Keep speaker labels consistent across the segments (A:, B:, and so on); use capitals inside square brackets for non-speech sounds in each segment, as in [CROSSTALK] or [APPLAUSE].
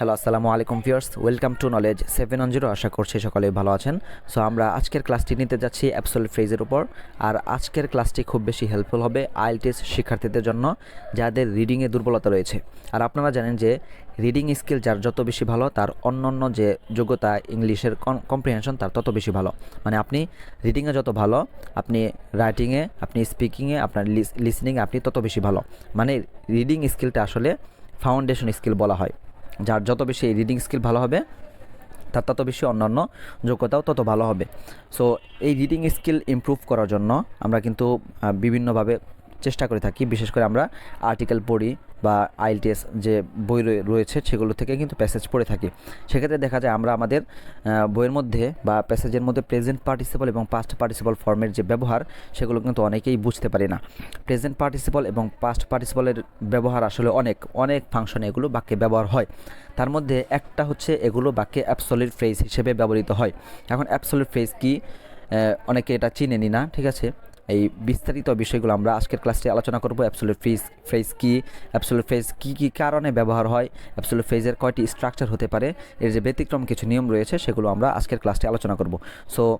A: Hello আসসালামু আলাইকুম viewers welcome to knowledge seven on zero আশা করছি সকলে ভালো আছেন। সো আমরা আজকের ক্লাসটি নিতে যাচ্ছি অ্যাবসোলিউট ফ্রেজের উপর। আর আজকের ক্লাসটি খুব বেশি হেল্পফুল হবে আইএলটিএস শিক্ষার্থীদের জন্য, যাদের রিডিংয়ে দুর্বলতা রয়েছে। আর আপনারা জানেন যে রিডিং স্কিল যার যত বেশি ভালো, তার অন্য অন্য যে যোগ্যতা ইংলিশের কম্প্রিহেনশন তার তত বেশি ভালো। মানে আপনি রিডিংয়ে যত ভালো, আপনি রাইটিংয়ে আপনি স্পিকিংয়ে আপনার লিসনিংয়ে আপনি তত বেশি ভালো। মানে রিডিং স্কিলটা আসলে ফাউন্ডেশন স্কিল বলা হয়। যার যত বেশি রিডিং স্কিল ভালো হবে, তার তত বেশি অন্যান্য যোগ্যতাও তত ভালো হবে। সো এই রিডিং স্কিল ইমপ্রুভ করার জন্য আমরা কিন্তু বিভিন্নভাবে চেষ্টা করে থাকি, বিশেষ করে আমরা আর্টিকেল পড়ি বা আইএলটিএস যে বই রয়ে- রয়েছে সেগুলো থেকে কিন্তু প্যাসেজ পড়ে থাকি। সেক্ষেত্রে দেখা যায় আমরা আমাদের বইয়ের মধ্যে বা প্যাসেজের মধ্যে প্রেজেন্ট পার্টিসিপল এবং পাস্ট পার্টিসিপল ফর্মের যে ব্যবহার, সেগুলো কিন্তু অনেকেই বুঝতে পারি না। প্রেজেন্ট পার্টিসিপল এবং পাস্ট পার্টিসিপলের ব্যবহার আসলে অনেক অনেক ফাংশনে এগুলো বাক্যে ব্যবহার হয়। তার মধ্যে একটা হচ্ছে এগুলো বাক্যে অ্যাবসলিট ফ্রেজ হিসেবে ব্যবহৃত হয়। এখন অ্যাবসলিট ফ্রেজ কি? অনেকে এটা চিনেনি না, ঠিক আছে? এই বিস্তারিত বিষয়গুলো আমরা আজকের ক্লাসটি আলোচনা করব। অ্যাবসলিউট ফ্রেজ ফ্রেজ কি? অ্যাবসলিউট ফ্রেজ কী কী কারণে ব্যবহার হয়? অ্যাবসলিউট ফ্রেজের কয়টি স্ট্রাকচার হতে পারে? এর যে ব্যতিক্রম কিছু নিয়ম রয়েছে, সেগুলো আমরা আজকের ক্লাসটি আলোচনা করব। সো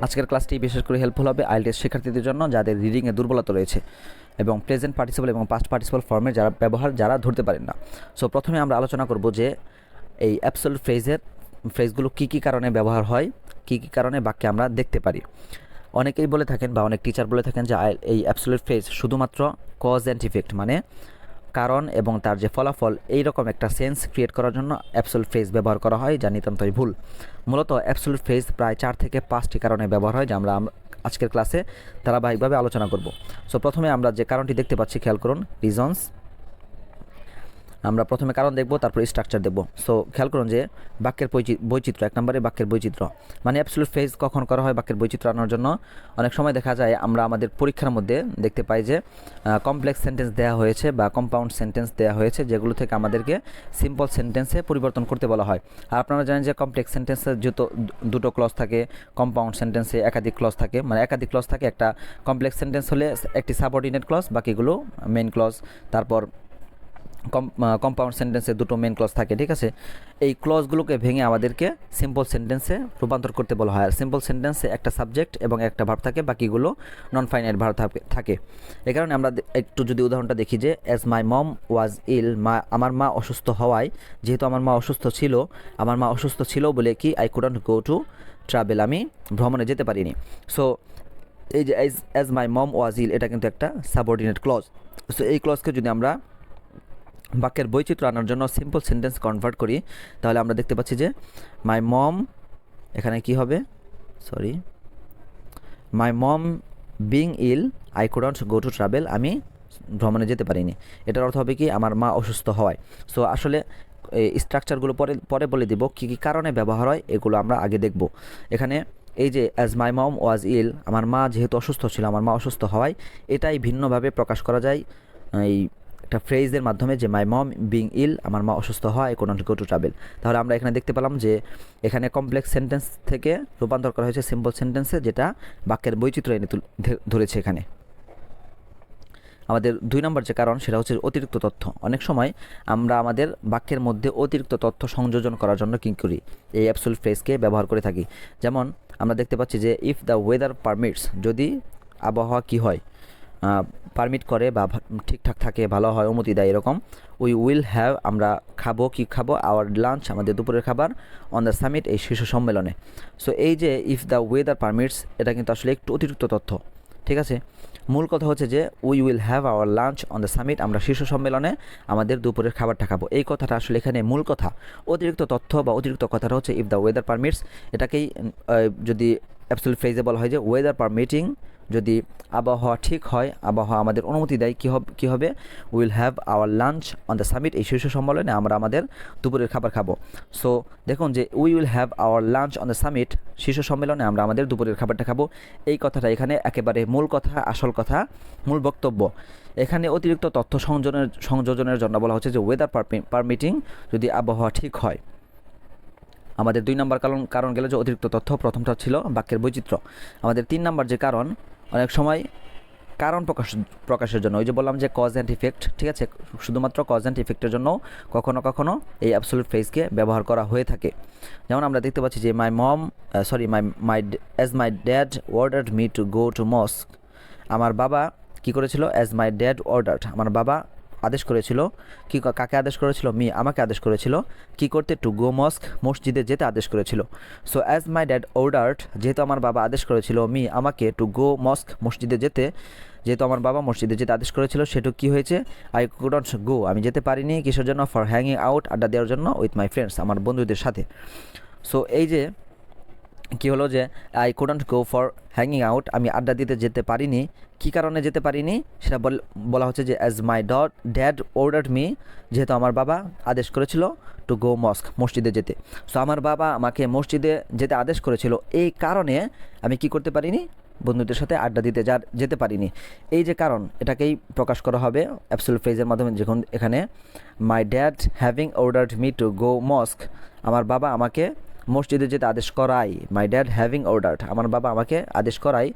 A: আজকের ক্লাসটি বিশেষ করে হেল্পফুল হবে আইএলটিএস শিক্ষার্থীদের জন্য, যাদের রিডিংয়ে দুর্বলতা রয়েছে এবং প্রেজেন্ট পার্টিসিপল এবং পাস্ট পার্টিসিপল ফর্মের যারা ব্যবহার, যারা ধরতে পারেন না। সো প্রথমে আমরা আলোচনা করব যে এই অ্যাবসলিউট ফ্রেজের ফ্রেজগুলো কী কী কারণে ব্যবহার হয়? কী কী কারণে বাক্যে আমরা দেখতে পারি? অনেকেই বলে থাকেন বা অনেক টিচার বলে থাকেন যে এই অ্যাবসলিউট ফেজ শুধুমাত্র কজ অ্যান্ড ইফেক্ট মানে কারণ এবং তার যে ফলাফল এই রকম একটা সেন্স ক্রিয়েট করার জন্য অ্যাবসলিউট ফেজ ব্যবহার করা হয়, যা নিতান্তই ভুল। মূলত অ্যাবসলিউট ফেজ প্রায় চার থেকে পাঁচটি কারণে ব্যবহার হয়, যা আমরা আজকের ক্লাসে ধারাবাহিকভাবে আলোচনা করব। সো প্রথমে আমরা যে কারণটি দেখতে পাচ্ছি, খেয়াল করুন রিজনস আমরা প্রথমে কারণ দেখব, তারপর স্ট্রাকচার দেখব। সো খেয়াল করুন যে বাক্যের বৈচি- বৈচিত্র্য, এক নম্বরে বাক্যের বৈচিত্র্য। মানে অ্যাবসলিউট ফেজ কখন করা হয় বাক্যের বৈচিত্র্য আনার জন্য? অনেক সময় দেখা যায় আমরা আমাদের পরীক্ষার মধ্যে দেখতে পাই যে কমপ্লেক্স সেন্টেন্স দেওয়া হয়েছে বা কম্পাউন্ড সেন্টেন্স দেওয়া হয়েছে, যেগুলো থেকে আমাদেরকে সিম্পল সেন্টেন্সে পরিবর্তন করতে বলা হয়। আর আপনারা জানেন যে কমপ্লেক্স সেন্টেন্সের যত, দুটো ক্লজ থাকে কম্পাউন্ড সেন্টেন্সে একাধিক ক্লজ থাকে। মানে একাধিক ক্লজ থাকে, একটা কমপ্লেক্স সেন্টেন্স হলে একটি সাবঅর্ডিনেট ক্লজ বাকিগুলো মেইন ক্লজ তারপর কম্পাউন্ড সেন্টেন্সে দুটো মেন ক্লজ থাকে, ঠিক আছে? এই ক্লজগুলোকে ভেঙে আমাদেরকে সিম্পল সেন্টেন্সে রূপান্তর করতে বলা হয়। আর সিম্পল সেন্টেন্সে একটা সাবজেক্ট এবং একটা ভার্ব থাকে, বাকিগুলো নন ফাইনাইট ভার্ব থাকে। এই কারণে আমরা একটু যদি উদাহরণটা দেখি যে অ্যাজ মাই মম ওয়াজ ইল মা, আমার মা অসুস্থ হওয়ায়, যেহেতু আমার মা অসুস্থ ছিল, আমার মা অসুস্থ ছিল বলে কি I couldn't go to travel আমি ভ্রমণে যেতে পারিনি। সো এই যে অ্যাজ অ্যাজ মাই মম ওয়াজ ইল এটা কিন্তু একটা সাবঅর্ডিনেট ক্লজ সো এই ক্লজকে যদি আমরা বাক্যের বৈচিত্র্য আনার জন্য সিম্পল সেন্টেন্স কনভার্ট করি। তাহলে আমরা দেখতে পাচ্ছি যে মাই মম এখানে কি হবে? Sorry my mom being ill I couldn't go to travel আমি ভ্রমণে যেতে পারিনি। এটার অর্থ হবে কি, আমার মা অসুস্থ হওয়ায়। সো আসলে এই স্ট্রাকচারগুলো পরে পরে বলে দিব কী কী কারণে ব্যবহার হয়, এগুলো আমরা আগে দেখব। এখানে এই যে অ্যাজ মাই মম ওয়াজ ইল আমার মা যেহেতু অসুস্থ ছিল, আমার মা অসুস্থ হওয়ায়, এটাই ভিন্নভাবে প্রকাশ করা যায়। এই একটা ফ্রেজের মাধ্যমে যে মাই মম বিং ইল আমার মা অসুস্থ হয়, কোনো গো টু ট্রাভেল তাহলে আমরা এখানে দেখতে পেলাম যে, এখানে কমপ্লেক্স সেন্টেন্স থেকে রূপান্তর করা হয়েছে সিম্পল সেন্টেন্সে যেটা বাক্যের বৈচিত্র্য এনে ধরেছে এখানে। আমাদের দুই নম্বর যে কারণ, সেটা হচ্ছে অতিরিক্ত তথ্য। অনেক সময় আমরা আমাদের বাক্যের মধ্যে অতিরিক্ত তথ্য সংযোজন করার জন্য কী করি? এই অ্যাপসুল ফ্রেজকে ব্যবহার করে থাকি। যেমন আমরা দেখতে পাচ্ছি যে ইফ দ্য ওয়েদার পারমিটস যদি আবহাওয়া কি হয়? পারমিট করে বা ঠিকঠাক থাকে, ভালো হয়, অনুমতি দেয় এরকম উই উইল হ্যাভ আমরা খাব, কি খাব আওয়ার লাঞ্চ আমাদের দুপুরের খাবার অন দ্য সামিট এই শীর্ষ সম্মেলনে। সো এই যে ইফ দ্য ওয়েদার পারমিটস এটা কিন্তু আসলে একটু অতিরিক্ত তথ্য, ঠিক আছে? মূল কথা হচ্ছে যে we will have our lunch on the summit আমরা শীর্ষ সম্মেলনে আমাদের দুপুরের খাবারটা খাব। এই কথাটা আসলে এখানে মূল কথা। অতিরিক্ত তথ্য বা অতিরিক্ত কথাটা হচ্ছে ইফ দ্য ওয়েদার পারমিটস এটাকেই যদি অ্যাবসলিউট ফ্রেজে হয় যে ওয়েদার পারমিটিং যদি আবহাওয়া ঠিক হয়, আবহাওয়া আমাদের অনুমতি দেয়, কী হবে কী হবে? Will have our lunch on the summit এই শীর্ষ সম্মেলনে আমরা আমাদের দুপুরের খাবার খাব। সো দেখুন যে we will have our lunch on the summit শীর্ষ সম্মেলনে আমরা আমাদের দুপুরের খাবারটা খাব। এই কথাটা এখানে একেবারে মূল কথা, আসল কথা, মূল বক্তব্য। এখানে অতিরিক্ত তথ্য সংযোজনের সংযোজনের জন্য বলা হচ্ছে যে ওয়েদার পারমিটিং যদি আবহাওয়া ঠিক হয়। আমাদের দুই নম্বর কারণ কারণ গেলে যে অতিরিক্ত তথ্য, প্রথমটা ছিল বাক্যের বৈচিত্র্য। আমাদের তিন নম্বর যে কারণ অনেক সময় কারণ প্রকাশ, প্রকাশের জন্য। ওই যে বললাম যে কজ অ্যান্ড ইফেক্ট ঠিক আছে? শুধুমাত্র কজ অ্যান্ড ইফেক্টের জন্য কখনো কখনো এই অ্যাবসোলিউট ফ্রেজকে ব্যবহার করা হয়ে থাকে। যেমন আমরা দেখতে পাচ্ছি যে my mom sorry my my as my dad ordered me to go to mosque আমার বাবা কি করেছিল? অ্যাজ মাই ড্যাড অর্ডার্ড আমার বাবা আদেশ করেছিল? কি কাকে আদেশ করেছিল? মি, আমাকে আদেশ করেছিল। কি করতে? টু গো মস্ক মসজিদে যেতে আদেশ করেছিল। So as my dad ordered যেহেতু আমার বাবা আদেশ করেছিল, মি, আমাকে টু গো মস্ক মসজিদে যেতে, যেহেতু আমার বাবা মসজিদে যেতে আদেশ করেছিল সেটু কি হয়েছে? আই কুডন্ট গো আমি যেতে পারিনি কিসের জন্য? ফর হ্যাঙ্গিং আউট আড্ডা দেওয়ার জন্য উইথ মাই ফ্রেন্ডস আমার বন্ধুদের সাথে। সো এই যে, কি হলো যে I couldn't go for hanging out আমি আড্ডা দিতে যেতে পারিনি কী কারণে যেতে পারিনি সেটা বলা হচ্ছে যে as my dot dad ordered me যেহেতু আমার বাবা আদেশ করেছিল টু গো মস্ক মসজিদে যেতে। সো আমার বাবা আমাকে মসজিদে যেতে আদেশ করেছিল। এই কারণে আমি কি করতে পারিনি? বন্ধুদের সাথে আড্ডা দিতে যা যেতে পারিনি। এই যে কারণ, এটাকেই প্রকাশ করা হবে অ্যাবসোলুট ফ্রেজের মাধ্যমে যখন এখানে my dad having ordered me to go mosque আমার বাবা আমাকে মসজিদে যেতে আদেশ করাই মাই ড্যাড হ্যাভিং অর্ডার্ড আমার বাবা আমাকে আদেশ করাই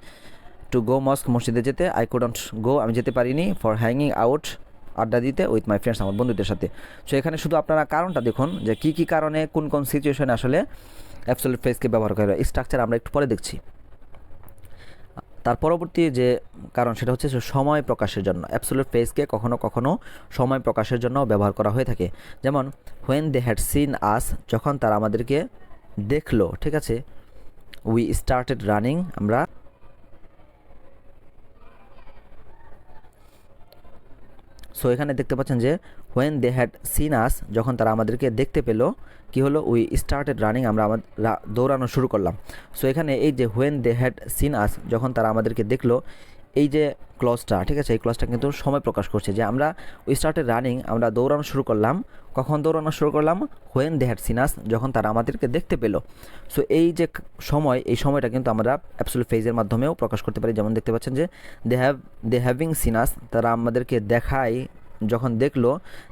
A: টু গো মস্ক মসজিদে যেতে আই কুডন্ট গো আমি যেতে পারিনি ফর হ্যাঙ্গিং আউট আড্ডা দিতে উইথ মাই ফ্রেন্ডস আমার বন্ধুদের সাথে। সো এখানে শুধু আপনারা কারণটা দেখুন, যে কী কী কারণে, কোন কোন সিচুয়েশনে আসলে অ্যাবসোলিউট ফ্রেজকে ব্যবহার করা। হয় স্ট্রাকচার আমরা একটু পরে দেখছি। তার পরবর্তী যে কারণ, সেটা হচ্ছে সময় প্রকাশের জন্য। অ্যাবসোলিউট ফেসকে কখনো কখনো সময় প্রকাশের জন্য ব্যবহার করা হয়ে থাকে। যেমন when they had seen us যখন তারা আমাদেরকে দেখল, ঠিক আছে? উই স্টার্টেড রানিং আমরা সো এখানে দেখতে পাচ্ছেন যে when they had seen us যখন তারা আমাদেরকে দেখতে পেল, কি হলো? উই স্টার্টেড রানিং আমরা আমাদের দৌড়ানো শুরু করলাম। সো এখানে এই যে when they had seen us যখন তারা আমাদেরকে দেখল, এই যে ক্লজটা, ঠিক আছে? এই ক্লজটা কিন্তু সময় প্রকাশ করছে যে আমরা ওই স্টার্টের রানিং আমরা দৌড়ানো শুরু করলাম। কখন দৌড়ানো শুরু করলাম? হোয়েন দে হ্যাড সিনাস যখন তারা আমাদেরকে দেখতে পেল। সো এই যে সময়, এই সময়টা কিন্তু আমরা অ্যাপসুল ফেজের মাধ্যমেও প্রকাশ করতে পারি। যেমন দেখতে পাচ্ছেন যে দে হ্যাভ দে হ্যাভিং সিনাস তারা আমাদেরকে দেখায় যখন দেখল,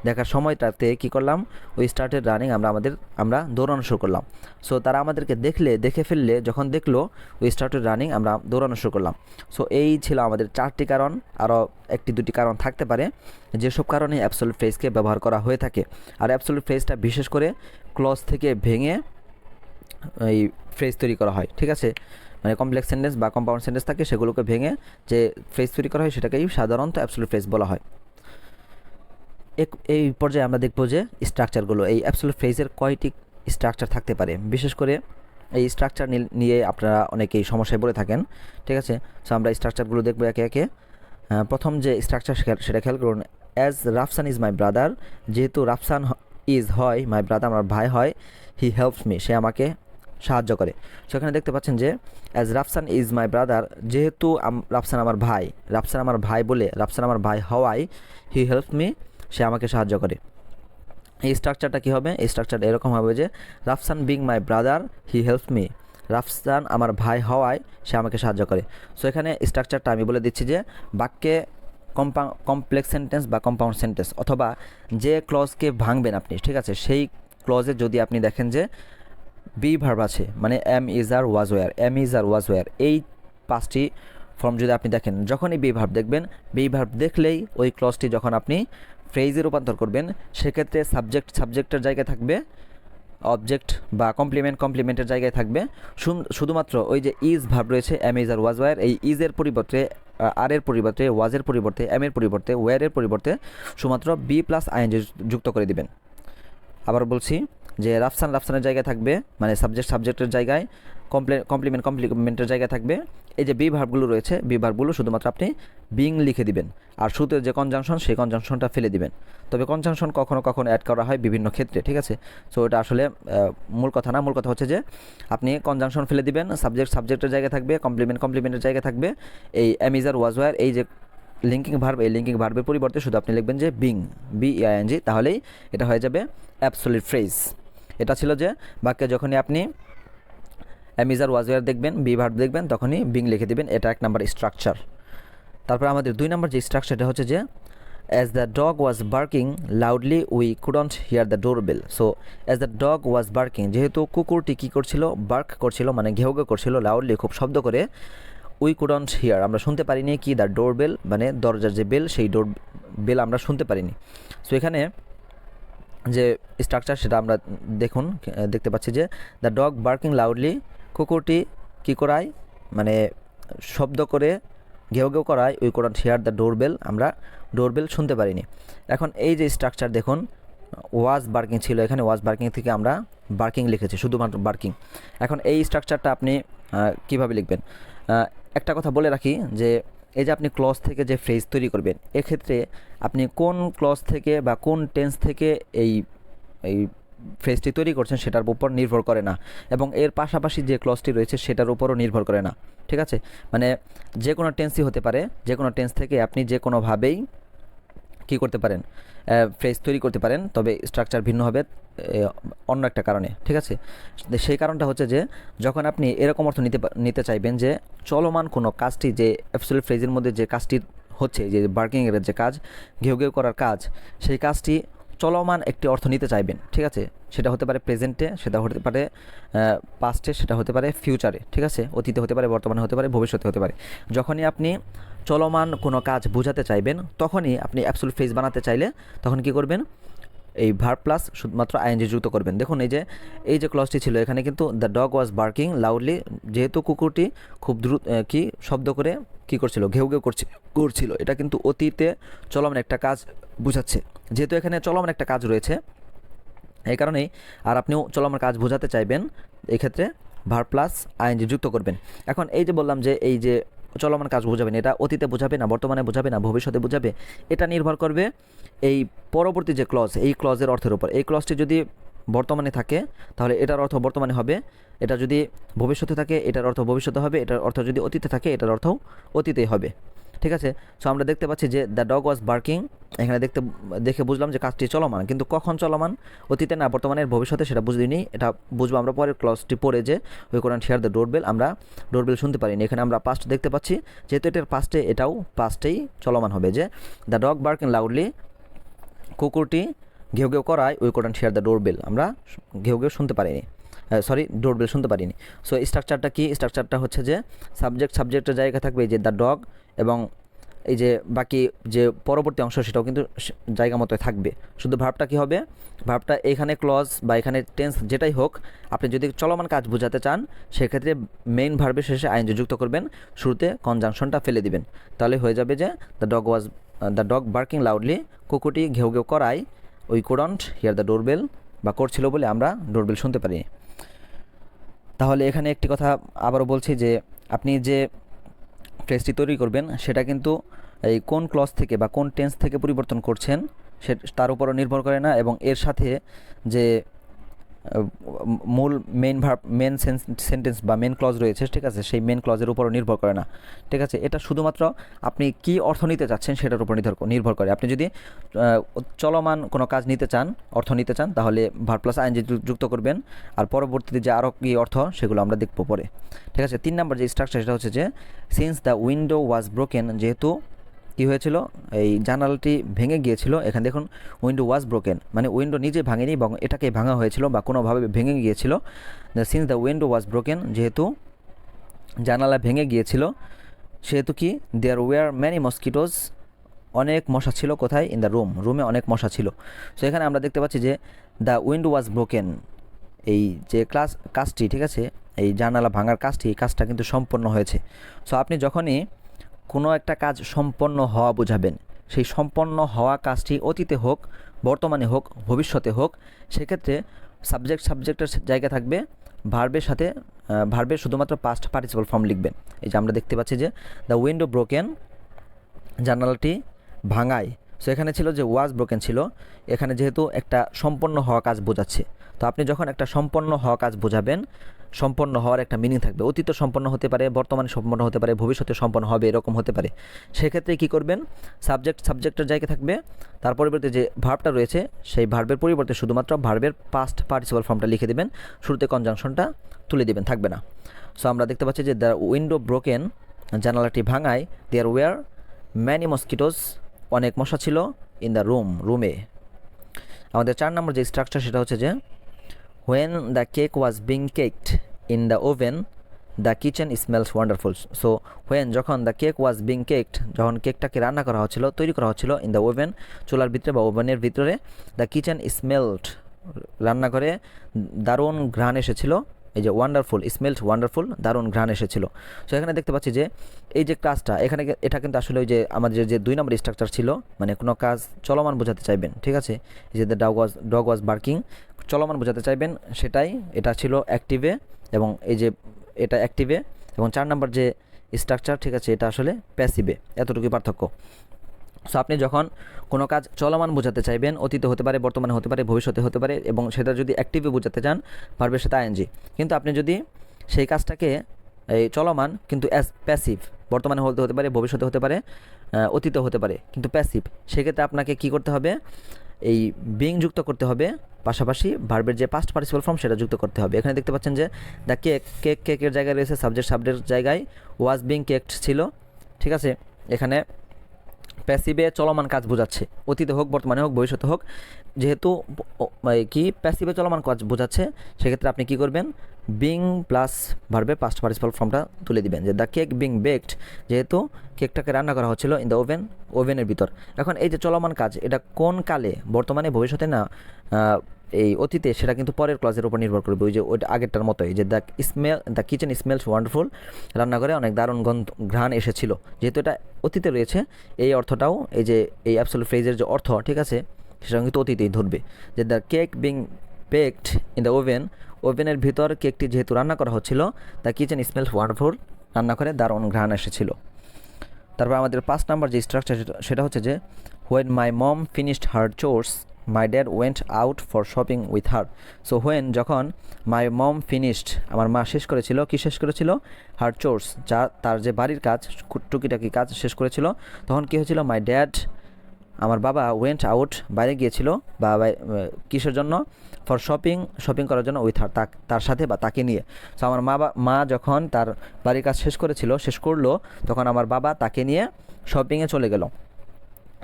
A: দেখার সময়টাতে কি করলাম? ওই স্টার্টের রানিং আমরা আমাদের, আমরা দৌড়ানো শুরু করলাম। সো তারা আমাদেরকে দেখলে, দেখে ফেললে যখন দেখল, ওই স্টার্টেড রানিং আমরা দৌড়ানো শুরু করলাম। সো এই ছিল আমাদের চারটি কারণ, আরও একটি দুটি কারণ থাকতে পারে। যেসব কারণে অ্যাবসোলিউট ফ্রেজকে ব্যবহার করা হয়ে থাকে। আর অ্যাবসোলিউট ফ্রেজটা বিশেষ করে ক্লজ থেকে ভেঙে এই ফ্রেজ তৈরি করা হয়, ঠিক আছে? মানে কমপ্লেক্স সেন্টেন্স বা কম্পাউন্ড সেন্টেন্স থাকে, সেগুলোকে ভেঙে যে ফ্রেজ তৈরি করা হয়, সেটাকেই সাধারণত অ্যাবসোলিউট ফ্রেজ বলা হয়। এই পর্যায়ে আমরা দেখব যে স্ট্রাকচারগুলো এই অ্যাবসোলিউট ফ্রেজের কয়টি স্ট্রাকচার থাকতে পারে? বিশেষ করে এই স্ট্রাকচার নিয়ে আপনারা অনেকেই সমস্যায় পড়ে থাকেন, ঠিক আছে? সো আমরা স্ট্রাকচারগুলো দেখব একে একে। প্রথম যে স্ট্রাকচার সেটা খেয়াল করুন as Rafsan is my brother যেহেতু রাফসান ইজ হয় মাই ব্রাদার আমার ভাই হয় হি হেল্পস মি সে আমাকে সাহায্য করে। সেখানে দেখতে পাচ্ছেন যে as Rafsan is my brother যেহেতু রাফসান আমার ভাই রাফসান আমার ভাই বলে রাফসান আমার ভাই হওয়ায় হি হেল্পস মি সে আমাকে সাহায্য করে। এই স্ট্রাকচারটা কী হবে? এই স্ট্রাকচারটা এরকম হবে যে, Rafsan being my brother he help me Rafsan আমার ভাই হওয়ায় সে আমাকে সাহায্য করে। সো এখানে স্ট্রাকচারটা আমি বলে দিচ্ছি যে, বাক্যে কম্পা কমপ্লেক্স সেন্টেন্স বা কম্পাউন্ড সেন্টেন্স অথবা যে ক্লজকে ভাঙবেন আপনি, ঠিক আছে? সেই ক্লজে যদি আপনি দেখেন যে বি ভার্ব আছে মানে am is are was were am is are was were এই পাঁচটি ফর্ম যদি আপনি দেখেন, যখনই বি ভার্ব দেখবেন বি ভার্ব দেখলেই ওই ক্লজটি যখন আপনি ফ্রেজে রূপান্তর করবেন, সেক্ষেত্রে সাবজেক্ট সাবজেক্টের জায়গায় থাকবে অবজেক্ট বা কমপ্লিমেন্ট কমপ্লিমেন্টের জায়গায় থাকবে। শুধুমাত্র ওই যে ইজ ভাব রয়েছে am is are was were এই ইজের পরিবর্তে আর এর পরিবর্তে ওয়াজের পরিবর্তে এম এর পরিবর্তে ওয়ারের পরিবর্তে শুধুমাত্র বি প্লাস আইএনজি যুক্ত করে দিবেন। আবার বলছি যে রাফসান রাফসানের জায়গায় থাকবে মানে সাবজেক্ট সাবজেক্টের জায়গায় কমপ্লিমেন্ট কমপ্লিমেন্টের জায়গায় থাকবে। এই যে বি রয়েছে বি ভার্বগুলো শুধুমাত্র আপনি বিং লিখে দিবেন। আর শুরুতে যে কনজাংশন সেই কনজাংশনটা ফেলে দিবেন। তবে কনজাংশন কখনো কখনো অ্যাড করা হয় বিভিন্ন ক্ষেত্রে, ঠিক আছে? সো এটা আসলে মূল কথা না। মূল কথা হচ্ছে যে, আপনি কনজাংশন ফেলে দিবেন সাবজেক্ট সাবজেক্টের জায়গায় থাকবে কমপ্লিমেন্ট কমপ্লিমেন্টের জায়গায় থাকবে। এই অ্যামিজার ওয়াজওয়ার এই যে লিঙ্কিং ভার্ব এই লিঙ্কিং ভার্বের পরিবর্তে শুধু আপনি লিখবেন যে বিং বি আইএনজি তাহলেই এটা হয়ে যাবে অ্যাবসোলিট ফ্রেজ এটা ছিল যে, বাক্যে যখনই আপনি অ্যামিজার ওয়াজওয়ার দেখবেন বি ভার্ব দেখবেন, তখনই বিং লিখে দেবেন, এটা এক নাম্বার স্ট্রাকচার তারপর আমাদের দুই নম্বর যে স্ট্রাকচারটা হচ্ছে যে as the dog was barking loudly we couldn't hear the door bell so as the dog was barking যেহেতু কুকুরটি কী করছিল বার্ক করছিল মানে ঘেউ ঘেউ করছিল লাউডলি খুব শব্দ করে উই কুডন্ট হিয়ার আমরা শুনতে পারিনি কি দ্য ডোর বেল মানে দরজার যে বেল সেই ডোর বেল আমরা শুনতে পারিনি। সো এখানে যে স্ট্রাকচার সেটা আমরা দেখুন, দেখতে পাচ্ছি যে দ্য ডগ বার্কিং লাউডলি কুকুরটি কী করায়? মানে শব্দ করে ঘেউ ঘেউ করায় we couldn't hear the doorbell আমরা ডোরবেল শুনতে পারিনি। এখন এই যে স্ট্রাকচার দেখুন ওয়াজ বার্কিং ছিল, এখানে ওয়াজ বার্কিং থেকে আমরা বার্কিং লিখেছি, শুধুমাত্র বার্কিং এখন এই স্ট্রাকচারটা আপনি কীভাবে লিখবেন? একটা কথা বলে রাখি যে, এই যে আপনি ক্লজ থেকে যে ফ্রেজ তৈরি করবেন, এক্ষেত্রে আপনি কোন ক্লজ থেকে বা কোন টেন্স থেকে এই এই ফ্রেজটি তৈরি করছেন সেটার উপর নির্ভর করে না এবং এর পাশাপাশি যে ক্লজটি রয়েছে সেটার উপরও নির্ভর করে না, ঠিক আছে? মানে যে কোনো টেন্সই হতে পারে, যে কোনো টেন্স থেকে আপনি যে কোনোভাবেই কী করতে পারেন ফ্রেজ তৈরি করতে পারেন, তবে স্ট্রাকচার ভিন্ন হবে অন্য একটা কারণে, ঠিক আছে? সেই কারণটা হচ্ছে যে যখন আপনি এরকম অর্থ নিতে নিতে চাইবেন যে চলমান কোনো কাজটি যে অ্যাবসোলিউট ফ্রেজের মধ্যে যে কাজটি হচ্ছে যে বার্কিংয়ের যে কাজ, ঘেউ ঘেউ করার কাজ, সেই কাজটি চলমান একটি অর্থ নিতে চাইবেন, ঠিক আছে? সেটা হতে পারে প্রেজেন্টে সেটা হতে পারে পাস্টে সেটা হতে পারে ফিউচারে ঠিক আছে? অতীতে হতে পারে, বর্তমানে হতে পারে, ভবিষ্যতে হতে পারে। যখনই আপনি চলমান কোনো কাজ বোঝাতে চাইবেন, তখনই আপনি অ্যাবসোলিউট ফ্রেজ বানাতে চাইলে তখন কি করবেন? এই ভার প্লাস শুধুমাত্র আইএনজি যুক্ত করবেন। দেখুন, এই যে এই যে ক্লজটি ছিল, এখানে কিন্তু the dog was barking loudly যেহেতু কুকুরটি খুব দ্রুত কি শব্দ করে কি করছিল? ঘেউ ঘেউ করছে, করছিল। এটা কিন্তু অতীতে চলমান একটা কাজ বোঝাচ্ছে। যেহেতু এখানে চলমান একটা কাজ রয়েছে, এই কারণেই আর আপনিও চলমান কাজ বোঝাতে চাইবেন এই ক্ষেত্রে ভার প্লাস আইএনজি যুক্ত করবেন। এখন এই যে বললাম যে, এই যে চলমান কাজ বোঝাবেন, এটা অতীতে বোঝাবে না, বর্তমানে বোঝাবে না, ভবিষ্যতে বোঝাবে, এটা নির্ভর করবে এই পরবর্তী যে ক্লজ এই ক্লজের অর্থের উপর। এই ক্লজটি যদি বর্তমানে থাকে, তাহলে এটার অর্থ বর্তমানে হবে এটা যদি ভবিষ্যতে থাকে, এটার অর্থ ভবিষ্যতে হবে, এটার অর্থ যদি অতীতে থাকে, এটার অর্থও অতীতেই হবে। ঠিক আছে? সো আমরা দেখতে পাচ্ছি যে দ্য ডগ ওয়াজ বার্কিং এখানে দেখতে, দেখে বুঝলাম যে কাজটি চলমান, কিন্তু কখন চলমান? অতীতে না, বর্তমানের ভবিষ্যতে সেটা বুঝিনি এটা বুঝব আমরা পরের ক্লসটি পড়ে যে ওই কোরআন শেয়ার দ্য ডোরবেল আমরা ডোরবেল শুনতে পারিনি। এখানে আমরা পাস্ট দেখতে পাচ্ছি, যেহেতু এটার পাস্টে এটাও পাস্টেই চলমান হবে যে দ্য ডগ বার্কিং লাউডলি কুকুরটি ঘেউ ঘেউ করায় ওই কোরআন শেয়ার দ্য ডোরবেল আমরা ঘেউ ঘেউ শুনতে পারিনি। সরি ডোরবেল শুনতে পারিনি। সো স্ট্রাকচারটা কি? স্ট্রাকচারটা হচ্ছে যে সাবজেক্ট সাবজেক্টের জায়গা থাকবে যে দ্য ডগ এবং এই যে বাকি যে পরবর্তী অংশ, সেটাও কিন্তু জায়গা মতো থাকবে। শুধু ভাবটা কি হবে? ভাবটা এখানে ক্লজ বা এখানে টেন্স যেটাই হোক, আপনি যদি চলমান কাজ বোঝাতে চান, সেক্ষেত্রে মেইন ভার্বের শেষে আইনজি যুক্ত করবেন, শুরুতে কনজাংশনটা ফেলে দিবেন। তাহলে হয়ে যাবে যে the dog was the dog barking loudly কুকুরটি ঘেউ ঘেউ করায় we couldn't hear the doorbell বা করছিল বলে আমরা ডোরবেল শুনতে পারি। তাহলে এখানে একটি কথা আবারও বলছি যে, আপনি যে ফ্রেজটি তৈরি করবেন, সেটা কিন্তু এই কোন ক্লস থেকে বা কোন টেন্স থেকে পরিবর্তন করছেন, সে, তার উপরও নির্ভর করে না এবং এর সাথে যে মূল মেন ভার্ব মেন সেন্টেন্স বা মেন ক্লজ রয়েছে, ঠিক আছে? সেই মেন ক্লজের উপরও নির্ভর করে না, ঠিক আছে? এটা শুধুমাত্র আপনি কি অর্থ নিতে চাচ্ছেন সেটার উপর নির্ভর নির্ভর করে। আপনি যদি চলমান কোনো কাজ নিতে চান, অর্থ নিতে চান, তাহলে ভার প্লাস আইনজি যুক্ত করবেন। আর পরবর্তীতে যে আরও কী অর্থ, সেগুলো আমরা দেখব পরে, ঠিক আছে? তিন নম্বর যে স্ট্রাকচার সেটা হচ্ছে যে since the window was broken যেহেতু কী হয়েছিল? এই জানালাটি ভেঙে গিয়েছিল। এখানে দেখুন উইন্ডো ওয়াজ ব্রোকেন মানে উইন্ডো নিজে ভাঙেনি এবং এটাকে ভাঙা হয়েছিল বা কোনোভাবে ভেঙে গিয়েছিল। Since the window was broken যেহেতু জানালা ভেঙে গিয়েছিল, সেহেতু কি? দেয়ার ওয়ার ম্যানি মস্কিটোজ অনেক মশা ছিল কোথায়? ইন দ্য রুম রুমে অনেক মশা ছিল। সো এখানে আমরা দেখতে পাচ্ছি যে দ্য উইন্ডো ওয়াজ ব্রোকেন এই যে ক্লাস কাজটি, ঠিক আছে? এই জানালা ভাঙার কাজটি, এই কাজটা কিন্তু সম্পন্ন হয়েছে। সো আপনি যখনই কোনো একটা কাজ সম্পন্ন হওয়া বোঝাবেন। সেই সম্পন্ন হওয়া কাজটি অতীতে হোক, বর্তমানে হোক, ভবিষ্যতে হোক, সেক্ষেত্রে সাবজেক্ট সাবজেক্টের জায়গা থাকবে। ভার্বের সাথে ভার্বের শুধুমাত্র পাস্ট পার্টিসিপাল ফর্ম লিখবেন। এই যে আমরা দেখতে পাচ্ছি যে দ্য উইন্ডো ব্রোকেন জানালাটি ভাঙায়। সো এখানে ছিল যে ওয়াজ ব্রোকেন ছিল। এখানে যেহেতু একটা সম্পন্ন হওয়া কাজ বোঝাচ্ছে। তো আপনি যখন একটা সম্পন্ন হওয়া কাজ বোঝাবেন সম্পন্ন হওয়ার একটা মিনিং থাকবে। অতীত সম্পন্ন হতে পারে, বর্তমানে সম্পন্ন হতে পারে, ভবিষ্যতে সম্পন্ন হবে, এরকম হতে পারে। সেক্ষেত্রে কি করবেন? সাবজেক্ট সাবজেক্টের জায়গা থাকবে। তার পরিবর্তে যে ভার্বটা রয়েছে, সেই ভার্বের পরিবর্তে শুধুমাত্র ভার্বের পাস্ট পার্টিসিপাল ফর্মটা লিখে দেবেন। শুরুতে কনজাংশনটা তুলে দেবেন, থাকবে না। সো আমরা দেখতে পাচ্ছি যে দ্য উইন্ডো ব্রোকেন জানালাটি ভাঙায় দেয়ার ওয়ার ম্যানি মস্কিটোস অনেক মশা ছিল ইন দ্য রুম রুমে আমাদের চার নম্বর যে স্ট্রাকচার সেটা হচ্ছে যে when the cake was being baked in the oven the kitchen smells wonderful so when যখন the cake was being baked যখন কেকটাকে রান্না করা হচ্ছিল, তৈরি করা হচ্ছিল ইন দ্য ওভেন চুলার ভিতরে বা ওভেনের ভিতরে দ্য কিচেন স্মেলড রান্নাঘরে দারুণ ঘ্রাণ এসেছিল। এই যে ওয়ান্ডারফুল স্মেলড ওয়ান্ডারফুল দারুণ ঘ্রাণ এসেছিল। সো এখানে দেখতে পাচ্ছি যে এই যে কাজটা এখানে এটা কিন্তু আসলে ওই যে আমাদের যে দুই নম্বর স্ট্রাকচার ছিল মানে কোনো কাজ চলমান বোঝাতে চাইবেন, ঠিক আছে? যে the dog was dog was barking চলমান বোঝাতে চাইবেন, সেটাই, এটা ছিল অ্যাক্টিভে এবং এই যে এটা অ্যাক্টিভে এবং চার নম্বর যে স্ট্রাকচার ঠিক আছে, এটা আসলে প্যাসিভে এতটুকুই পার্থক্য। সো আপনি যখন কোনো কাজ চলমান বোঝাতে চাইবেন, অতীতে হতে পারে, বর্তমানে হতে পারে, ভবিষ্যতে হতে পারে, এবং সেটা যদি অ্যাক্টিভে বোঝাতে চান, পারবে সেটা আইএনজি কিন্তু আপনি যদি সেই কাজটাকে, এই চলমান, কিন্তু অ্যাজ প্যাসিভ বর্তমানে হতে হতে পারে, ভবিষ্যতে হতে পারে অতীতে হতে পারে, কিন্তু প্যাসিভ সেক্ষেত্রে আপনাকে কি করতে হবে? এই বিং যুক্ত করতে হবে, পাশাপাশি ভার্বের যে পাস্ট পার্টিসিপাল ফর্ম সেটা যুক্ত করতে হবে। এখানে দেখতে পাচ্ছেন যে দ্য কেক কেক কেকের জায়গায় রয়েছে সাবজেক্ট সাবজেক্ট জায়গায় ওয়াজ বিং কেকড ছিল, ঠিক আছে? এখানে প্যাসিভে চলমান কাজ বোঝাচ্ছে। অতীতে হোক, বর্তমানে হোক, ভবিষ্যতে হোক, যেহেতু কি? প্যাসিভে চলমান কাজ বোঝাচ্ছে, সেক্ষেত্রে আপনি কি করবেন? বিং প্লাস ভার্বে পাস্ট পার্টিসিপাল ফর্মটা তুলে দিবেন। যে দ্য কেক বিং বেকড যেহেতু কেকটাকে রান্না করা হচ্ছিল ইন দ্য ওভেন ওভেনের ভিতর। এখন এই যে চলমান কাজ, এটা কোন কালে? বর্তমানে, ভবিষ্যতে না এই অতীতে সেটা কিন্তু পরের ক্লাসের উপর নির্ভর করবে। ওই যে ওইটা আগেরটার মতোই যে the smell the kitchen smells wonderful রান্নাঘরে অনেক দারুণ গন্ধ, ঘ্রাণ এসেছিল। যেহেতু এটা অতীতে রয়েছে, এই অর্থটাও এই যে, এই অ্যাবসোলুট ফ্রেজের যে অর্থ, ঠিক আছে? সেটা কিন্তু অতীতেই ধরবে। যে the cake being baked in the oven ওভেনের ভিতর কেকটি যেহেতু রান্না করা হচ্ছিল দ্য কিচেন স্মেলস ওয়ান্ডারফুল রান্নাঘরে দারুণ ঘ্রাণ এসেছিল। তারপর আমাদের পাঁচ নাম্বার যে স্ট্রাকচার সেটা হচ্ছে যে when my mom finished her chores my dad went out for shopping with her so when যখন মাই মম ফিনিশড আমার মা শেষ করেছিল, কি শেষ করেছিল? হার চোর্স যা তার যে বাড়ির কাজ টুকিটাকি কাজ শেষ করেছিল, তখন কি হয়েছিল? মাই ড্যাড আমার বাবা ওয়েন্ট আউট বাইরে গিয়েছিল, বা কিসের জন্য? ফর শপিং শপিং করার জন্য উইথ হার তার সাথে বা তাকে নিয়ে। সো আমার মা মা যখন তার বাড়ির কাজ শেষ করেছিল, শেষ করল, তখন আমার বাবা তাকে নিয়ে শপিংয়ে চলে গেল।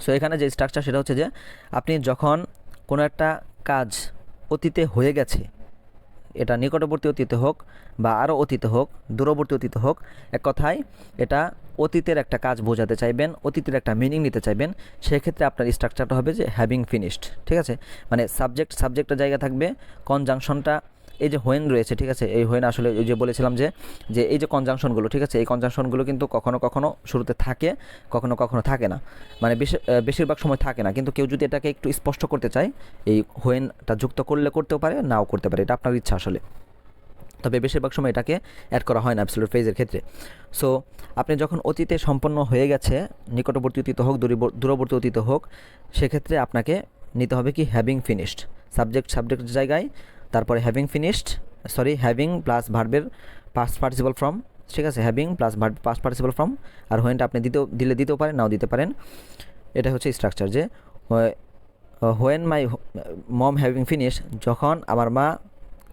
A: সো এখানে যে স্ট্রাকচার সেটা হচ্ছে যে আপনি যখন কোনো একটা কাজ অতীতে হয়ে গেছে, এটা নিকটবর্তী অতীতে হোক বা আরও অতীতে হোক, দূরবর্তী অতীতে হোক, এক কথায় এটা অতীতের একটা কাজ বোঝাতে চাইবেন, অতীতের একটা মিনিং নিতে চাইবেন, সেক্ষেত্রে আপনার স্ট্রাকচারটা হবে যে হ্যাভিং ফিনিশড ঠিক আছে? মানে সাবজেক্ট সাবজেক্টের জায়গা থাকবে কনজাংশনটা এই যে হোয়েন রয়েছে, ঠিক আছে? এই হোয়েন আসলে ওই যে বলেছিলাম যে যে এই যে কনজাংশনগুলো ঠিক আছে? এই কনজাংশনগুলো কিন্তু কখনো কখনো শুরুতে থাকে, কখনো কখনো থাকে না। মানে বেশি বেশিরভাগ সময় থাকে না। কিন্তু কেউ যদি এটাকে একটু স্পষ্ট করতে চায়, এই হোয়েনটা যুক্ত করলে করতেও পারে, নাও করতে পারে। এটা আপনার ইচ্ছা আসলে। তবে বেশিরভাগ সময় এটাকে অ্যাড করা হয় না অ্যাবসলিউট ফ্রেজের ক্ষেত্রে। সো আপনি যখন অতীতে সম্পন্ন হয়ে গেছে, নিকটবর্তী অতীত হোক, দূরব- দূরবর্তী অতীত হোক, সেক্ষেত্রে আপনাকে নিতে হবে কি? হ্যাভিং ফিনিশড সাবজেক্ট সাবজেক্টের জায়গায় তারপরে having finished sorry having plus ভার্বের পাস্ট পার্টিসিপাল ফর্ম ঠিক আছে? Having plus verb past participle form আর হোয়েনটা আপনি দিতেও, দিলে দিতেও পারেন, নাও দিতে পারেন। এটা হচ্ছে স্ট্রাকচার যে when my mom having finish যখন আমার মা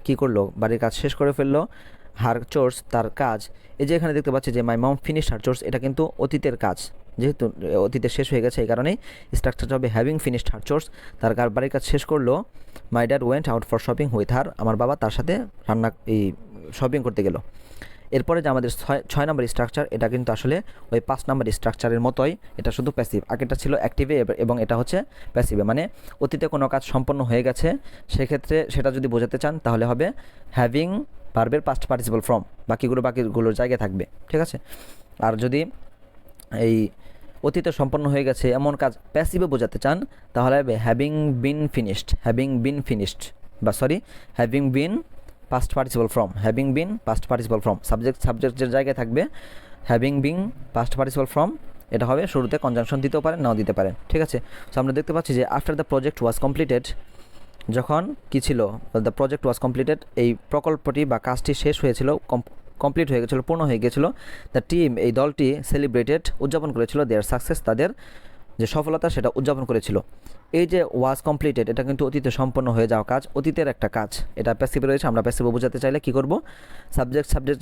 A: কী করল, বাড়ির কাজ শেষ করে ফেলল হার চোর্স তার কাজ, এই যে এখানে দেখতে পাচ্ছি যে my mom finish her chores এটা কিন্তু অতীতের কাজ। যেহেতু অতীতে শেষ হয়ে গেছে এই কারণেই স্ট্রাকচারটা হবে হ্যাভিং ফিনিশড হার চোর্স তার কার বাড়ির কাজ শেষ করল my dad went out for shopping with her আমার বাবা তার সাথে রান্না, এই শপিং করতে গেল। এরপরে যে আমাদের ছয় ছয় নম্বর স্ট্রাকচার এটা কিন্তু আসলে ওই পাঁচ নম্বর স্ট্রাকচারের মতোই। এটা শুধু প্যাসিভ আগেটা ছিল অ্যাক্টিভে এবং এটা হচ্ছে প্যাসিভে মানে অতীতে কোনো কাজ সম্পন্ন হয়ে গেছে, সেক্ষেত্রে সেটা যদি বোঝাতে চান, তাহলে হবে হ্যাভিং পারবের পাস্ট পার্টিসিপাল ফর্ম বাকিগুলো, বাকিগুলোর জায়গায় থাকবে। ঠিক আছে? আর যদি এই অতীতে সম্পন্ন হয়ে গেছে এমন কাজ প্যাসিভে বোঝাতে চান, তাহলে হবে having been finished having been finished বা sorry having been past participle form having been past participle form subject সাবজেক্টের জায়গায় থাকবে having being past participle form এটা হবে শুরুতে কনজাংশন দিতেও পারেন নাও দিতে পারেন ঠিক আছে? সো আমরা দেখতে পাচ্ছি যে after the project was completed যখন কি ছিল? দ্য প্রজেক্ট ওয়াজ কমপ্লিটেড এই প্রকল্পটি বা কাজটি শেষ হয়েছিল কমপ্লিট হয়ে গেছিল, পূর্ণ হয়ে গেছিল। দ্য টিম এই দলটি সেলিব্রেটেড উদযাপন করেছিল। দেয়ার সাকসেস তাদের যে সফলতা, সেটা উদযাপন করেছিল। এই যে ওয়াজ কমপ্লিটেড এটা কিন্তু অতীতে সম্পন্ন হয়ে যাওয়া কাজ, অতীতের একটা কাজ। এটা প্যাসিভে রয়েছে, আমরা প্যাসিভে বোঝাতে চাইলে কী করব? সাবজেক্ট সাবজেক্ট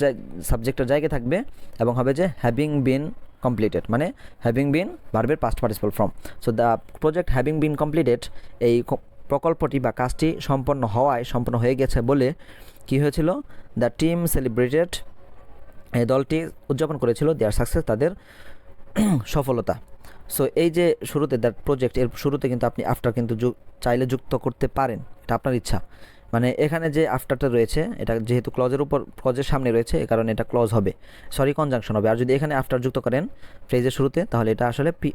A: সাবজেক্টের জায়গায় থাকবে এবং হবে যে হ্যাভিং বিন কমপ্লিটেড মানে হ্যাভিং বিন ভার্বের past participle form so the project having been completed এই প্রকল্পটি বা কাজটি সম্পন্ন হওয়ায় সম্পন্ন হয়ে গেছে বলে কি হয়েছিল? দ্য টিম সেলিব্রেটেড এই দলটি উদযাপন করেছিল দেয়ার সাকসেস তাদের [CLEARS THROAT] সফলতা। সো এই যে শুরুতে দ্যাট প্রজেক্ট এর শুরুতে কিন্তু আপনি আফটার কিন্তু চাইলে যুক্ত করতে পারেন। এটা আপনার ইচ্ছা। মানে এখানে যে আফটারটা রয়েছে, এটা যেহেতু ক্লজের উপর ক্লজের সামনে রয়েছে, এ কারণে এটা ক্লজ হবে। সরি কনজাংশন হবে। আর যদি এখানে আফটার যুক্ত করেন ফ্রেজের শুরুতে, তাহলে এটা আসলে প্রি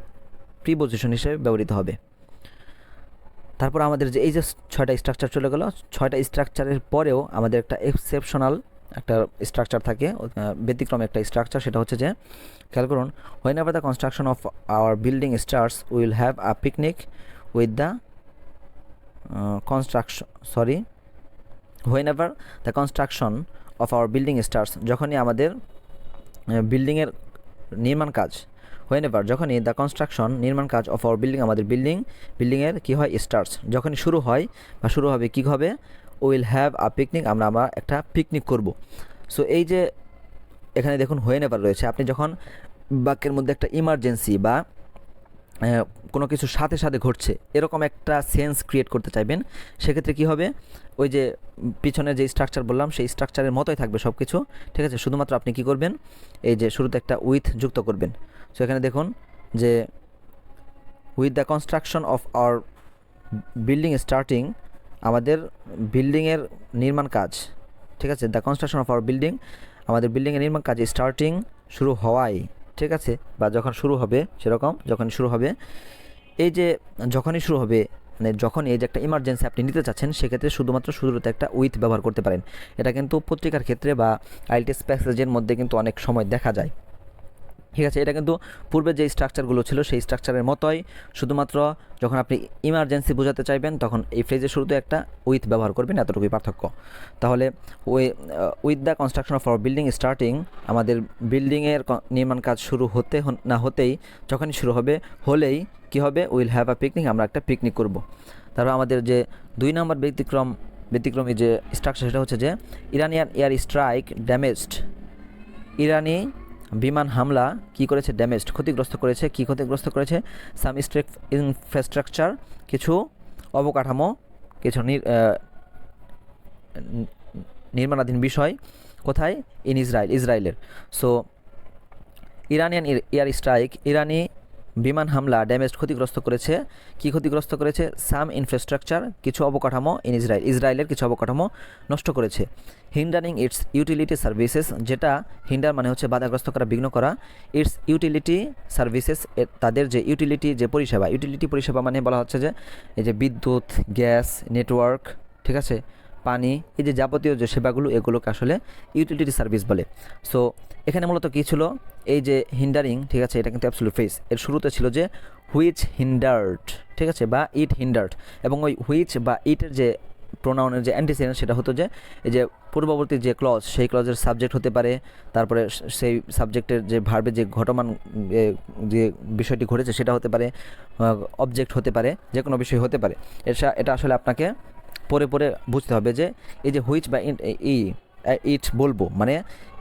A: প্রিপোজিশন হিসেবে ব্যবহৃত হবে। তারপর আমাদের যে এই যে ছয়টা স্ট্রাকচার চলে গেল, ছয়টা স্ট্রাকচারের পরেও আমাদের একটা এক্সেপশনাল একটা স্ট্রাকচার থাকে ব্যতিক্রম একটা স্ট্রাকচার সেটা হচ্ছে যে, খেয়াল করুন whenever the construction of our building starts will have a picnic with the construction sorry whenever the construction of our building starts যখনই আমাদের বিল্ডিংয়ের নির্মাণ কাজ হোয়েন এভার যখনই দ্য কনস্ট্রাকশন নির্মাণ কাজ অফ আওয়ার বিল্ডিং আমাদের বিল্ডিং বিল্ডিংয়ের কী হয়? স্টার্টস যখনই শুরু হয় বা শুরু হবে কী হবে? উইল হ্যাভ আ পিকনিক আমরা আমরা একটা পিকনিক করব। সো এই যে এখানে দেখুন হোয়েন এভার রয়েছে। আপনি যখন বাক্যের মধ্যে একটা ইমার্জেন্সি বা কোনো কিছু সাথে সাথে ঘটছে এরকম একটা সেন্স ক্রিয়েট করতে চাইবেন সেক্ষেত্রে কি হবে? ওই যে উম, পিছনে যে স্ট্রাকচার বললাম সেই স্ট্রাকচারের মতোই থাকবে সব কিছু ঠিক আছে? শুধুমাত্র আপনি কি করবেন? এই যে শুরুতে একটা উইথ যুক্ত করবেন। সো এখানে দেখুন যে with the construction of our building starting আমাদের বিল্ডিংয়ের নির্মাণ কাজ, ঠিক আছে? The construction of our building আমাদের বিল্ডিংয়ের নির্মাণ কাজ স্টার্টিং শুরু হওয়ায়, ঠিক আছে? বা যখন শুরু হবে, সেরকম যখন শুরু হবে, এই যে যখনই শুরু হবে মানে যখন এই যে একটা ইমার্জেন্সি আপনি নিতে চাচ্ছেন, সেক্ষেত্রে শুধুমাত্র শুরুতে একটা উইথ ব্যবহার করতে পারেন। এটা কিন্তু পত্রিকার ক্ষেত্রে বা আইএলটিএস প্যাসেজের মধ্যে কিন্তু অনেক সময় দেখা যায়। ঠিক আছে, এটা কিন্তু পূর্বে যে স্ট্রাকচারগুলো ছিল সেই স্ট্রাকচারের মতোই। শুধুমাত্র যখন আপনি ইমার্জেন্সি বোঝাতে চাইবেন, তখন এই ফ্রেজের শুরুতে একটা উইথ ব্যবহার করবেন, এতটুকুই পার্থক্য। তাহলে ওই with the construction of our building starting আমাদের বিল্ডিংয়ের নির্মাণ কাজ শুরু হতে না হতেই, যখনই শুরু হবে, হলেই কি হবে? উইল হ্যাভ আ পিকনিক আমরা একটা পিকনিক করব। তারপর আমাদের যে দুই নম্বর ব্যতিক্রম, ব্যতিক্রমী যে স্ট্রাকচার সেটা হচ্ছে যে, ইরানিয়ান এয়ার স্ট্রাইক ড্যামেজড ইরানি বিমান হামলা কি করেছে? ড্যামেজড ক্ষতিগ্রস্ত করেছে, কি ক্ষতিগ্রস্ত করেছে? সাম স্ট্রেক ইনফ্রাস্ট্রাকচার কিছু অবকাঠামো, কিছু নির- নির্মাণাধীন বিষয় কোথায়? ইন ইসরায়েল ইসরায়েলের সো ইরানিয়ান এয়ার স্ট্রাইক ইরানি বিমান হামলা ড্যামেজ ক্ষতিগ্রস্ত করেছে। কি ক্ষতিগ্রস্ত করেছে? সাম ইনফ্রাস্ট্রাকচার, কিছু অবকাঠামো ইন ইসরায়েল ইসরায়েলের কিছু অবকাঠামো নষ্ট করেছে। হিন্ডারিং ইটস ইউটিলিটি সার্ভিসেস যেটা হিন্ডার মানে হচ্ছে বাধাগ্রস্ত করা, বিঘ্ন করা। ইটস ইউটিলিটি সার্ভিসেস তাদের যে ইউটিলিটি যে পরিষেবা ইউটিলিটি পরিষেবা মানে বলা হচ্ছে যে, এই যে বিদ্যুৎ, গ্যাস নেটওয়ার্ক ঠিক আছে? পানি, এই যে যাবতীয় যে সেবাগুলো, এগুলোকে আসলে ইউটিলিটি সার্ভিস বলে। সো এখানে মূলত কী ছিল? এই যে হিন্ডারিং ঠিক আছে, এটা কিন্তু অ্যাবসুলুট ফেস এর শুরুতে ছিল যে হুইচ হিন্ডার্ড ঠিক আছে, বা ইট হিন্ডার্ড এবং ওই হুইচ বা ইটের যে প্রোনাউনের যে অ্যান্টিসিডেন্ট সেটা হতো যে এই যে পূর্ববর্তী যে ক্লজ সেই ক্লজের সাবজেক্ট হতে পারে, তারপরে সেই সাবজেক্টের যে ভার্বে যে ঘটমান যে বিষয়টি ঘটেছে, সেটা হতে পারে অবজেক্ট হতে পারে যে কোনো বিষয় হতে পারে। এটা আসলে আপনাকে পরে পরে বুঝতে হবে যে এই যে হুইচ বা ই ইট বলব। মানে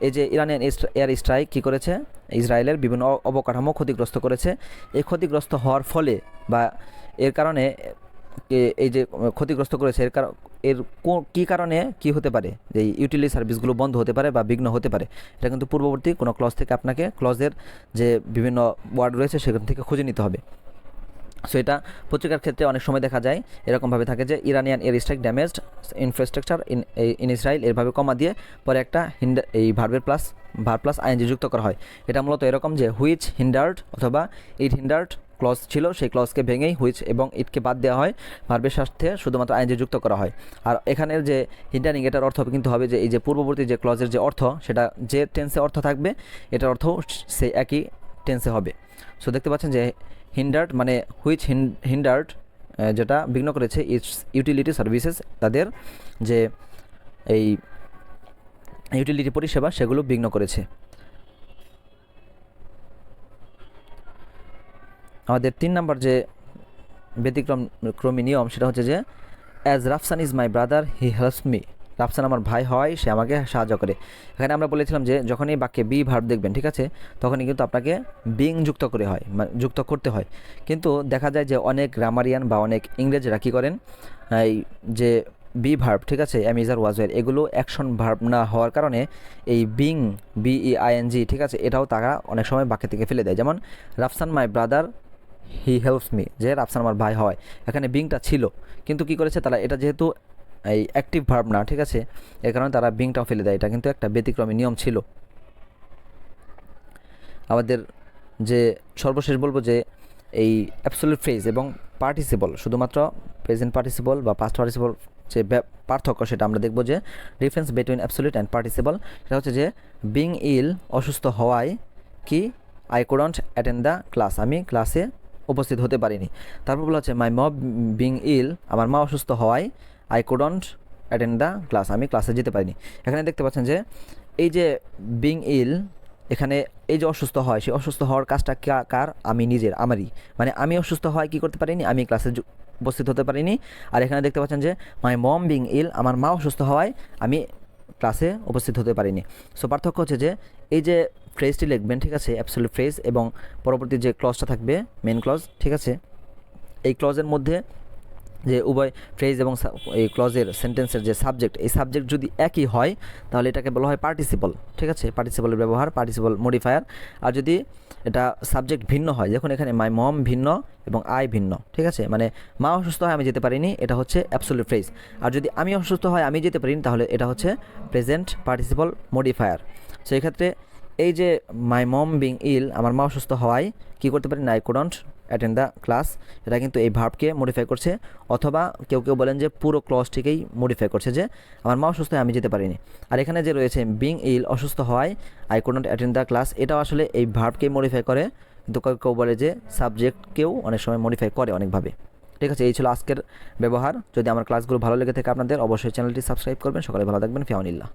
A: এই যে ইরানিয়ান এয়ার স্ট্রাইক কী করেছে? ইসরায়েলের বিভিন্ন অবকাঠামো ক্ষতিগ্রস্ত করেছে। এই ক্ষতিগ্রস্ত হওয়ার ফলে বা এর কারণে এই যে ক্ষতিগ্রস্ত করেছে, এর কারণ এর কী কারণে কি হতে পারে? যে ইউটিলিটি সার্ভিসগুলো বন্ধ হতে পারে বা বিঘ্ন হতে পারে। এটা কিন্তু পূর্ববর্তী কোনো ক্লজ থেকে আপনাকে ক্লজের যে বিভিন্ন ওয়ার্ড রয়েছে সেখান থেকে খুঁজে নিতে হবে। সো এটা পত্রিকার ক্ষেত্রে অনেক সময় দেখা যায়। এরকমভাবে থাকে যে Iranian air strike damaged infrastructure in in Israel এরভাবে comma দিয়ে পরে একটা হিন্ড এই ভার্বের প্লাস ভার প্লাস আইএনজি যুক্ত করা হয়। এটা মূলত এরকম যে হুইচ হিন্ডার্ড অথবা ইট হিন্ডার্ড ক্লজ ছিল, সেই ক্লজকে ভেঙেই হুইচ এবং ইটকে বাদ দেওয়া হয়। ভার্বের স্বার্থে শুধুমাত্র আইএনজি যুক্ত করা হয়। আর এখানের যে হিন্ডারিং এটার অর্থ কিন্তু হবে যে এই যে পূর্ববর্তী যে ক্লজের যে অর্থ, সেটা যে টেন্সে অর্থ থাকবে, এটার অর্থ সেই একই টেন্সে হবে। সো দেখতে পাচ্ছেন যে হিন্ডার্ড মানে হুইচ হিন্ডার্ড যেটা বিঘ্ন করেছে ইটস ইউটিলিটি সার্ভিসেস তাদের যে এই ইউটিলিটি পরিষেবা, সেগুলো বিঘ্ন করেছে। আমাদের তিন নম্বর যে ব্যতিক্রম, ক্রমী নিয়ম, সেটা হচ্ছে যে as Rafsan is my brother he helps me Rafsan আমার ভাই হয়, সে আমাকে সাহায্য করে। এখানে আমরা বলেছিলাম যে যখনই বাক্যে বি ভার্ব দেখবেন, ঠিক আছে? তখনই কিন্তু আপনাকে বিং যুক্ত করে হয় যুক্ত করতে হয়। কিন্তু দেখা যায় যে অনেক গ্রামারিয়ান বা অনেক ইংরেজরা কী করেন? এই যে বি ভার্ব ঠিক আছে? এম ইজ আর ওয়াজ এগুলো অ্যাকশন ভার্ব না হওয়ার কারণে এই বিং বিই আইএনজি ঠিক আছে? এটাও তারা অনেক সময় বাকি থেকে ফেলে দেয়। যেমন, Rafsan my brother he helps me যে রাফসান আমার ভাই হয়। এখানে বিংটা ছিল। কিন্তু কি করেছে? তারা এটা যেহেতু এই অ্যাক্টিভ ভার্ব না, ঠিক আছে? এর কারণে তারা বিংটাও ফেলে দেয়। এটা কিন্তু একটা ব্যতিক্রমী নিয়ম ছিল। আমাদের যে সর্বশেষ বলব যে এই অ্যাবসোলিউট ফ্রেজ এবং পার্টিসিপল শুধুমাত্র প্রেজেন্ট পার্টিসিপল বা পাস্ট পার্টিসিপল যে পার্থক্য সেটা আমরা দেখব যে difference between absolute and participle সেটা হচ্ছে যে বিং ইল অসুস্থ হওয়ায় কি? I couldn't attend the class আমি ক্লাসে উপস্থিত হতে পারিনি। তারপর বলা হচ্ছে মাই মব বিং ইল আমার মা অসুস্থ হওয়ায় I couldn't attend the class আমি ক্লাসে যেতে পারিনি। এখানে দেখতে পাচ্ছেন যে, এই যে বিং ইল এখানে এই যে অসুস্থ হয় সেই অসুস্থ হওয়ার কাজটা কার? আমি নিজের, আমারই। মানে আমি অসুস্থ হয় কি করতে পারিনি? আমি ক্লাসে উপস্থিত হতে পারিনি। আর এখানে দেখতে পাচ্ছেন যে মাই মম বিং ইল আমার মা অসুস্থ হওয়ায় আমি ক্লাসে উপস্থিত হতে পারিনি। সো পার্থক্য হচ্ছে যে, এই যে ফ্রেজটি লিখবেন, ঠিক আছে? অ্যাবসলিউট ফ্রেজ এবং পরবর্তী যে ক্লজটা থাকবে মেন ক্লজ ঠিক আছে? এই ক্লজের মধ্যে যে উভয় ফ্রেজ এবং এই ক্লজের সেন্টেন্সের যে সাবজেক্ট এই সাবজেক্ট যদি একই হয়, তাহলে এটাকে বলা হয় পার্টিসিপল ঠিক আছে? পার্টিসিপলের ব্যবহার পার্টিসিপল মডিফায়ার আর যদি এটা সাবজেক্ট ভিন্ন হয় যখন এখানে মাই মম ভিন্ন এবং আই ভিন্ন, ঠিক আছে? মানে মা অসুস্থ হয়, আমি যেতে পারিনি, এটা হচ্ছে অ্যাবসোলিউট ফ্রেজ আর যদি আমি অসুস্থ হয়, আমি যেতে পারিনি, তাহলে এটা হচ্ছে প্রেজেন্ট পার্টিসিপল মডিফায়ার সো এক্ষেত্রে এই যে মাই মম বিং ইল আমার মা অসুস্থ হওয়ায় কী করতে পারি? I couldn't attend the class এটা কিন্তু এই ভার্বকে মডিফাই করছে, অথবা কেউ কেউ বলেন যে পুরো ক্লজটিকেই মডিফাই করছে যে আমার মা অসুস্থ হয়, আমি যেতে পারিনি। আর এখানে যে রয়েছে বিং ইল অসুস্থ হওয়ায় I couldn't attend the class এটাও আসলে এই ভার্বকেই মডিফাই করে, কিন্তু কেউ কেউ বলে যে সাবজেক্টকেও অনেক সময় মডিফাই করে অনেকভাবে। ঠিক আছে, এই ছিল আজকের ব্যবহার। যদি আমার ক্লাসগুলো ভালো লেগে থাকে আপনাদের, অবশ্যই চ্যানেলটি সাবস্ক্রাইব করবেন। সকালে ভালো থাকবেন। ফিয়াউনিল্লাহ।